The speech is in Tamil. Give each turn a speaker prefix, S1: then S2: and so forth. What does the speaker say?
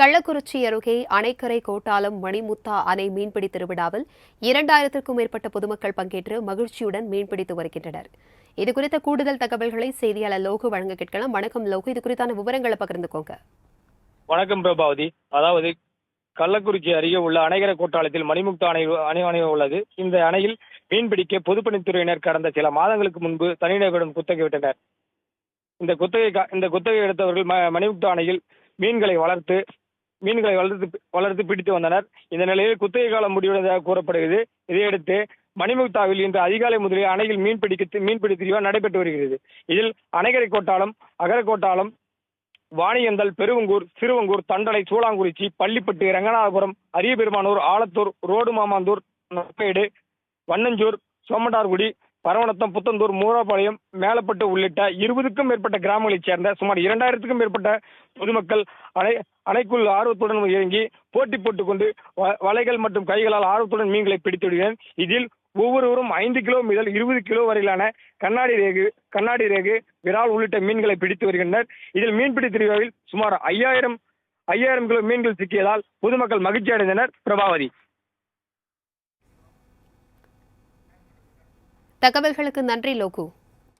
S1: கள்ளக்குறிச்சி அருகே அணைக்கரை கோட்டாலம் மணிமுத்தா அணை மீன்பிடி திருவிழாவில் இரண்டாயிரத்திற்கும் மேற்பட்ட பொதுமக்கள் பங்கேற்று மகிழ்ச்சியுடன் மீன்பிடித்து வருகின்றனர். இதுகுறித்த கூடுதல் தகவல்களை செய்தியாளர் லோகு வழங்க கேட்கலாம். வணக்கம் லோகு. இது குறித்தான விவரங்களை பகிர்ந்துக்கோங்க.
S2: வணக்கம் பிரபாவதி. அதாவது கள்ளக்குறிச்சி அருகே உள்ள அணைகர கோட்டாலத்தில் மணிமுக்தா அணை அணை அணை உள்ளது. இந்த அணையில் மீன்பிடிக்க பொதுப்பணித்துறையினர் கடந்த சில மாதங்களுக்கு முன்பு தனிநபரிடம் குத்தகை விட்டனர். இந்த குத்தகை இந்த குத்தகை எடுத்தவர்கள் ம- அணையில் மீன்களை வளர்த்து மீன்களை வளர்த்து வளர்த்து பிடித்து வந்தனர். இந்த நிலையில் குத்தகை காலம் முடிவடைந்ததாக கூறப்படுகிறது. இதையடுத்து மணிமுக்தாவில் இன்று அதிகாலை முதலே அணையில் மீன் மீன்பிடிக்க மீன்பிடி திருவிழா நடைபெற்று வருகிறது. இதில் அணைகரை கோட்டாலம் அகரக்கோட்டாலம் வாணியந்தல் பெருவங்கூர் சிறுவங்கூர் தண்டலை சூளாங்குறிச்சி பள்ளிப்பட்டு ரங்கநாதபுரம் அரியபெருமானூர் ஆலத்தூர் ரோடு மாமாந்தூர் நப்பேடு வண்ணஞ்சூர் சோமண்டார்குடி பரவணத்தம் புத்தந்தூர் மூராபாளையம் மேலப்பட்டு உள்ளிட்ட இருபதுக்கும் மேற்பட்ட கிராமங்களைச் சேர்ந்த சுமார் இரண்டாயிரத்துக்கும் மேற்பட்ட பொதுமக்கள் அணை அணைக்குள் ஆர்வத்துடன் இறங்கி போட்டி போட்டுக்கொண்டு வலைகள் மற்றும் கைகளால் ஆர்வத்துடன் மீன்களை பிடித்துவிடுகிறேன் இதில் ஒவ்வொருவரும் ஐந்து கிலோ முதல் இருபது கிலோ வரையிலான கண்ணாடி ரேகு கண்ணாடி ரேகு விரால் உள்ளிட்ட மீன்களை பிடித்து வருகின்றனர். இதில் மீன்பிடி திருவிழாவில் சுமார் ஐயாயிரம் ஐயாயிரம் கிலோ மீன்கள் சிக்கியதால் பொதுமக்கள் மகிழ்ச்சி அடைந்தனர் பிரபாவதி
S1: தகவல்களுக்கு நன்றி லோகு.